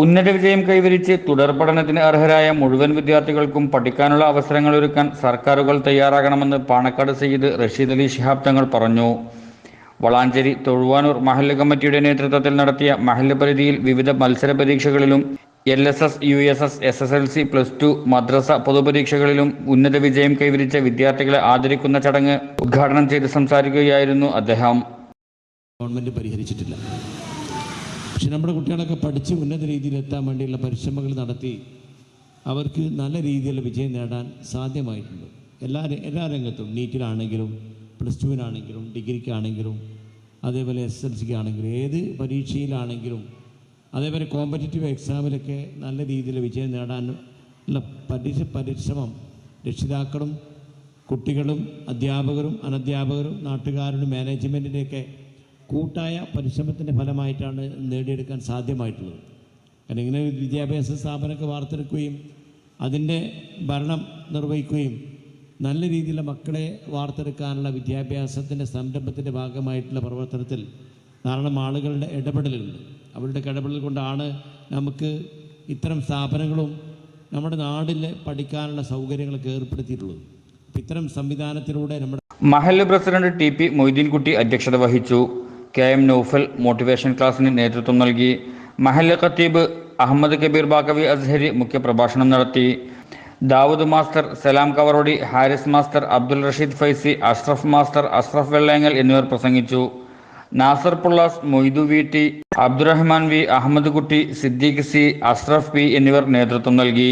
ഉന്നത വിജയം കൈവരിച്ച് തുടർ പഠനത്തിന് അർഹരായ മുഴുവൻ വിദ്യാർത്ഥികൾക്കും പഠിക്കാനുള്ള അവസരങ്ങൾ ഒരുക്കാൻ സർക്കാരുകൾ തയ്യാറാകണമെന്ന് പാണക്കാട് സയ്യിദ് റഷീദ് അലി ശിഹാബ് തങ്ങൾ പറഞ്ഞു. വളാഞ്ചേരി തൊഴുവാനൂർ മഹല്ല് കമ്മിറ്റിയുടെ നേതൃത്വത്തിൽ നടത്തിയ മഹല്ല് പരിധിയിൽ വിവിധ മത്സര പരീക്ഷകളിലും L S S U S S S S L C plus two മദ്രസ പൊതുപരീക്ഷകളിലും ഉന്നത വിജയം കൈവരിച്ച വിദ്യാർത്ഥികളെ ആദരിക്കുന്ന ചടങ്ങ് ഉദ്ഘാടനം ചെയ്ത് സംസാരിക്കുകയായിരുന്നു അദ്ദേഹം. ഗവൺമെന്റ് പരിഹരിച്ചിട്ടില്ല. പക്ഷെ നമ്മുടെ കുട്ടികളൊക്കെ പഠിച്ച് ഉന്നത രീതിയിൽ എത്താൻ വേണ്ടിയുള്ള പരിശ്രമങ്ങൾ നടത്തി അവർക്ക് നല്ല രീതിയിലുള്ള വിജയം നേടാൻ സാധ്യമായിട്ടുണ്ട്. എല്ലാ എല്ലാ രംഗത്തും നീറ്റിലാണെങ്കിലും പ്ലസ് ടുവിനാണെങ്കിലും ഡിഗ്രിക്കാണെങ്കിലും അതേപോലെ എസ് എൽ സിക്ക് ആണെങ്കിലും ഏത് പരീക്ഷയിലാണെങ്കിലും അതേപോലെ കോമ്പറ്റേറ്റീവ് എക്സാമിലൊക്കെ നല്ല രീതിയിൽ വിജയം നേടാൻ ഉള്ള പരിശ പരിശ്രമം രക്ഷിതാക്കളും കുട്ടികളും അധ്യാപകരും അനധ്യാപകരും നാട്ടുകാരുടെ മാനേജ്മെന്റിന്റെയൊക്കെ കൂട്ടായ പരിശ്രമത്തിന്റെ ഫലമായിട്ടാണ് നേടിയെടുക്കാൻ സാധ്യമായിട്ടുള്ളത്. കാരണം ഇങ്ങനെ വിദ്യാഭ്യാസ സ്ഥാപനമൊക്കെ വാർത്തെടുക്കുകയും അതിന്റെ ഭരണം നിർവഹിക്കുകയും നല്ല രീതിയിലുള്ള മക്കളെ വാർത്തെടുക്കാനുള്ള വിദ്യാഭ്യാസത്തിന്റെ സംരംഭത്തിന്റെ ഭാഗമായിട്ടുള്ള പ്രവർത്തനത്തിൽ ധാരാളം ആളുകളുടെ ഇടപെടലുണ്ട്. അവരുടെ ഇടപെടൽ കൊണ്ടാണ് നമുക്ക് ഇത്തരം സ്ഥാപനങ്ങളും നമ്മുടെ നാടിൽ പഠിക്കാനുള്ള സൗകര്യങ്ങളൊക്കെ ഏർപ്പെടുത്തിയിട്ടുള്ളത്. ഇത്തരം സംവിധാനത്തിലൂടെ നമ്മുടെ മഹല്ല് പ്രസിഡന്റ് ടി പി മൊയ്തീൻകുട്ടി അധ്യക്ഷത വഹിച്ചു. കെ എം നൗഫൽ മോട്ടിവേഷൻ ക്ലാസ്സിന് നേതൃത്വം നൽകി. മഹല്ല ഖത്തീബ് അഹമ്മദ് കബീർ ബാക്കവി അസ്ഹരി മുഖ്യപ്രഭാഷണം നടത്തി. Dawood master Salam Kavarodi Haris master Abdul Rasheed Faizy Ashraf master Ashraf Vellengal എന്നിവർ പ്രസംഗിച്ചു. Nasar Pullas Moidu V T Abdurahman V Ahammed Kutty Siddique C Ashraf P എന്നിവർ നേതൃത്വം നൽകി.